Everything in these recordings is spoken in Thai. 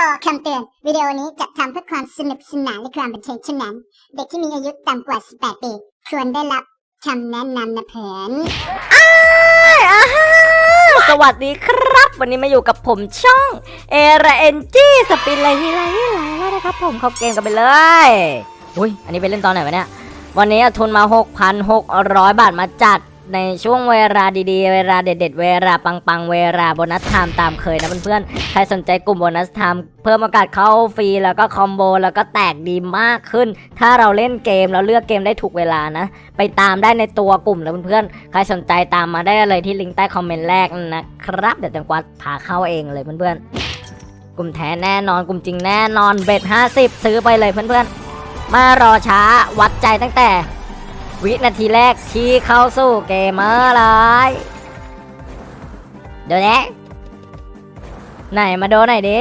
ต่อคำเตือน วิดีโอนี้จัดทำเพื่อความสนุกสนานและความบันเทิงเท่านั้น เด็กที่มีอายุต่ำกว่า 18 ปีควรได้รับคำแนะนำนะเพื่อนอาฮาสวัสดีครับ วันนี้มาอยู่กับผมช่องเอราเอนจีสปินไลที่ไรที่ไรแล้วนะครับผมเข้าเกมกันไปเลยอุ้ยอันนี้ไปเล่นตอนไหนวะเนี่ยวันนี้ทุนมา 6,600 บาทมาจัด ในช่วงเวลาดีๆ เวลาเด็ด ๆ เวลาปังๆ เวลาโบนัสไทม์ตามเคยนะเพื่อนๆ ใครสนใจกลุ่มโบนัสไทม์เพิ่มโอกาสเข้าฟรีแล้วก็คอมโบแล้วก็แตกดีมากขึ้น ถ้าเราเล่นเกมแล้วเลือกเกมได้ถูกเวลานะ ไปตามได้ในตัวกลุ่มนะเพื่อนๆ ใครสนใจตามมาได้เลยที่ลิงก์ใต้คอมเมนต์แรกนะครับ เดี๋ยวจังกวัดพาเข้าเองเลยเพื่อนๆ กลุ่มแท้แน่นอนกลุ่มจริงแน่นอนเบ็ด50 ซื้อไปเลยเพื่อนๆ มารอช้าวัดใจตั้งแต่ วินาทีแรกที่เข้าสู่เกมเมอร์เลย เดี๋ยวนะไหนมาโดนหน่อยดิ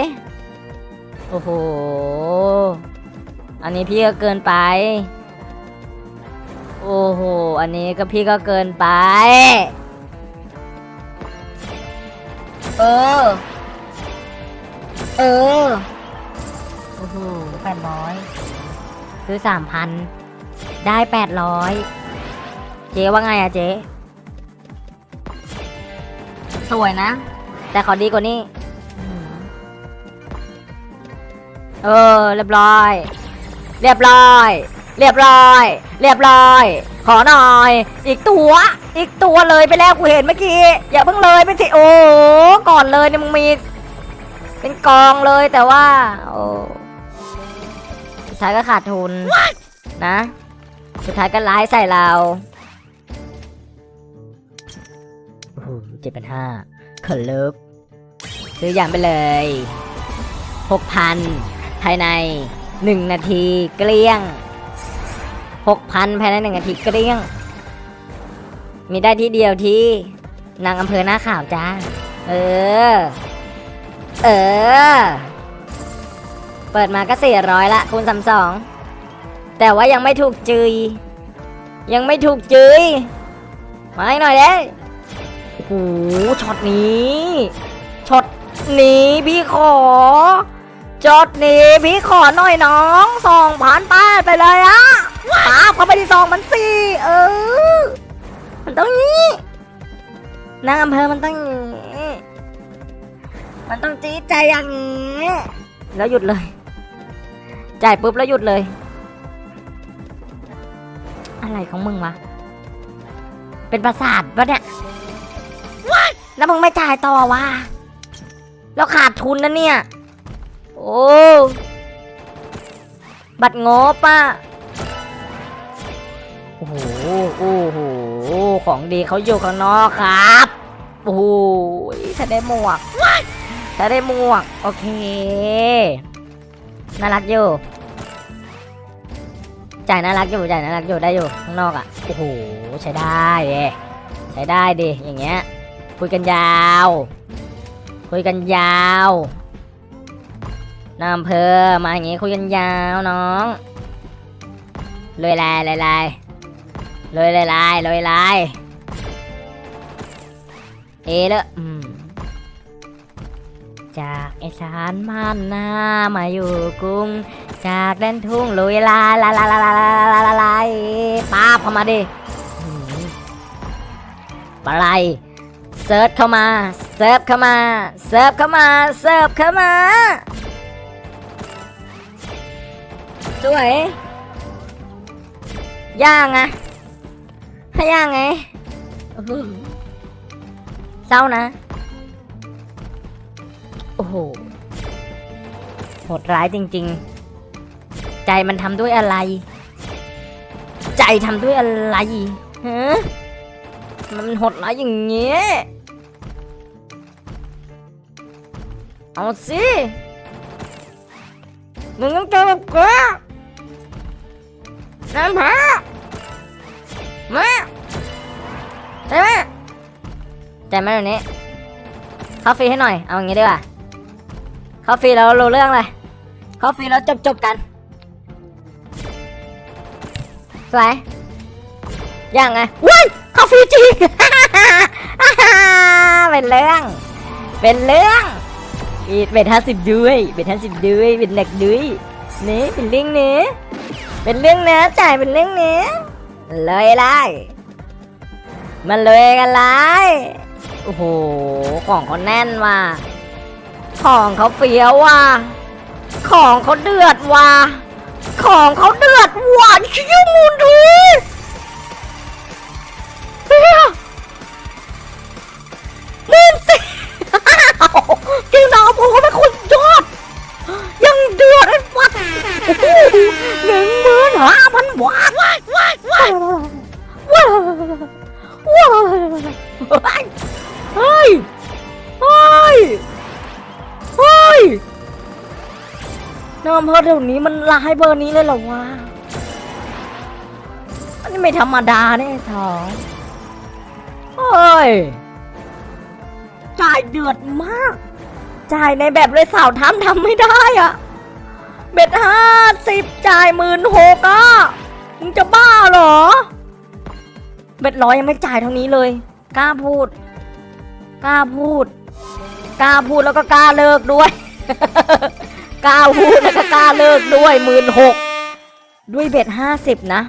โอ้โห อันนี้พี่ก็เกินไป โอ้โห อันนี้ก็พี่ก็เกินไป เออ เออ โอ้โหแปดร้อยซื้อสามพัน ได้แปดร้อยเจ๊ว่าไงอะเจ๊ สวยนะ แต่ขอดีกว่านี้ เออ เรียบร้อย เรียบร้อย เรียบร้อย เรียบร้อย ขอหน่อย อีกตัว อีกตัวเลยไปแล้วกูเห็นเมื่อกี้ อย่าเพิ่งเลยไปสิโอ้ก่อนเลยเนี่ยมึงมี เป็นกองเลยแต่ว่า โอ้สุดท้ายก็ขาดทุนนะ สุดท้ายก็ร้ายใส่เราโอ้โหเจ็ดพันห้าขอเลิฟซื้ออย่างไปเลยหกพันภายในหนึ่งนาทีเกลี้ยงหกพันภายในหนึ่งนาทีเกลี้ยง มีได้ที่เดียวที่นางอำเภอหน้าข่าวจ้า เออ เออ เปิดมาก็สี่ร้อยละคูณสามสอง แต่ว่ายังไม่ถูกจืยยังไม่ถูกจืยมาให้หน่อยเด้โอ้โหช็อตนี้ช็อตนี้พี่ขอช็อตนี้พี่ขอหน่อยน้องสองพันป้าไปเลยอะป้าเข้าไปที่สองมันสี่เออมันต้องนี้นางอำเภอมันต้องนี้มันต้องจี๊ดใจอย่างนี้แล้วหยุดเลย จ่ายปุ๊บแล้วหยุดเลย อะไรของมึงวะ เป็นประสาทปะเนี่ย แล้วมึงไม่จ่ายต่อวะ แล้วขาดทุนนะเนี่ย โอ้ บัตรงบปะโอ้โห โอ้โห ของดีเขาอยู่ข้างนอกครับ โอ้โหถ้าได้หมวกถ้าได้หมวก โอเค น่ารักอยู่ จ่ายน่ารักอยู่จ่ายน่ารักอยู่ได้อยู่ข้างนอกอะโอ้โหใช้ได้เด้ใช้ได้ดิอย่างเงี้ยคุยกันยาว คุยกันยาวนำเภอมาอย่างงี้คุยกันยาวน้องเลยลายเลยลายเลยลายลายเลยลายเอเลอะอืม จากไอสานบ้านนามาอยู่กรุง จากแดนทุ่งลุยลาลาลาลาลาลาลาลาลาป้าบเข้ามาดิปลาไหลเซิร์ฟเข้ามา เซิร์ฟเข้ามา เซิร์ฟเข้ามา เซิร์ฟเข้ามาสวยย่างอะให้ย่างไงเศร้านะ โอ้โหโหดร้ายจริง ๆ ใจมันทำด้วยอะไร ใจทำด้วยอะไรฮะมันโหดร้ายอย่างเงี้ยเอาสิมึงต้องเจอกับกูน้ำผามาใช่ไหมใจไหมแบบนี้เข้าฟรีให้หน่อย เอาอย่างงี้ดีกว่า เข้าฟรีแล้วรู้เรื่องเลยเข้าฟรีแล้วจบจบกันสวยยังไงว้ายเข้าฟรีจริงเป็นเรื่อง เป็นเรื่องอีเบ็ดห้าสิบด้วยเบ็ดห้าสิบด้วยเบ็ดหนักด้วยนี่เป็นเรื่องเนี้ยเป็นเรื่องเนี้ยจ่ายเป็นเรื่องเนี้ยเลยไล่มันเลยกันไล่โอ้โห ของเขาแน่นว่ะ ของเขาเฟี้ยวว่ะ ของเขาเดือดว่ะ ของเขาเดือดหวานคิ้วมูลทีเฮียวมูลสิจริงนะผมว่าเป็นคนยอด ยังเดือดไอ้ฟัดหนึ่งหมื่นห้าพันบาทว้ายว้ายว้ายว้ายว้ายเฮ้ยเฮ้ย น้ำเพิ่มเดี๋ยวนี้มันลายเบอร์นี้เลยเหรอวะ อันนี้ไม่ธรรมดาเนี่ยไอ้สองเฮ้ย จ่ายเดือดมาก จ่ายในแบบเลยสาวทำทำไม่ได้อะเบ็ดห้าสิบจ่ายหมื่นหกอะมึงจะบ้าเหรอ เบ็ดร้อยยังไม่จ่ายเท่านี้เลย กล้าพูด กล้าพูด กล้าพูดแล้วก็กล้าเลิกด้วย กล้าพูดแล้วก็กล้าเลิกด้วยหมื่นหกด้วยเบ็ดห้าสิบนะ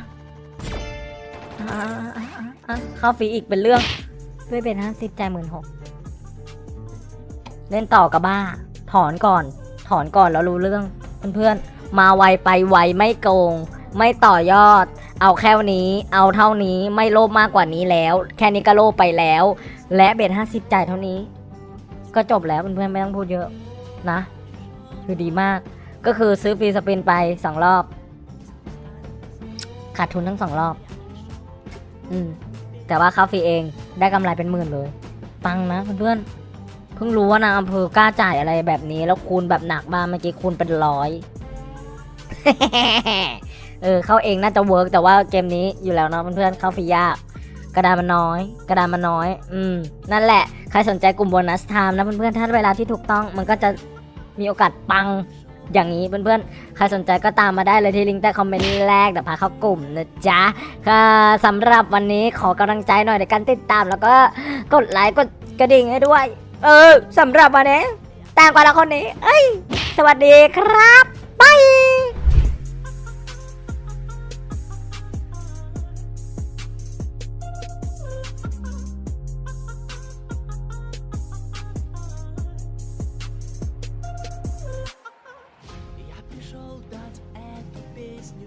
อ่าอะอะอะเข้าฟรีอีกเป็นเรื่อง ด้วยเบ็ดห้าสิบจ่ายหมื่นหกเล่นต่อกับบ้า ถอนก่อน ถอนก่อนแล้วรู้เรื่อง เพื่อนๆ มาไวไปไวไม่โกง ไม่ต่อยอด เอาแค่นี้ เอาเท่านี้ไม่โลภมากกว่านี้แล้ว แค่นี้ก็โลภไปแล้ว และเบ็ดห้าสิบจ่ายเท่านี้ ก็จบแล้วเพื่อนๆไม่ต้องพูดเยอะนะ คือดีมาก ก็คือซื้อฟรีสปินไปสองรอบ ขาดทุนทั้งสองรอบ อืม แต่ว่าเข้าฟรีเองได้กำไรเป็นหมื่นเลย ปังนะเพื่อนๆเพิ่งรู้ว่านางอำเภอกล้าจ่ายอะไรแบบนี้ แล้วคูณแบบหนักมากเมื่อกี้คูณเป็นร้อยเออเข้าเองน่าจะเวิร์กแต่ว่าเกมนี้อยู่แล้วเนาะเพื่อนๆเข้าฟรียากกระดานมันน้อย กระดานมันน้อย อืม นั่นแหละ ใครสนใจกลุ่มโบนัสไทม์นะเพื่อนๆ ถ้าเวลาที่ถูกต้องมันก็จะ มีโอกาสปังอย่างนี้เพื่อนๆ ใครสนใจก็ตามมาได้เลยที่ลิงก์ใต้คอมเมนต์แรกเดี๋ยวพาเข้ากลุ่มนะจ๊ะค่ะสำหรับวันนี้ขอกำลังใจหน่อยในการติดตามแล้วก็กดไลค์กดกระดิ่งให้ด้วย เออสำหรับวันนี้แต่งกว่าละคนนี้ เอ้ย สวัสดีครับบาย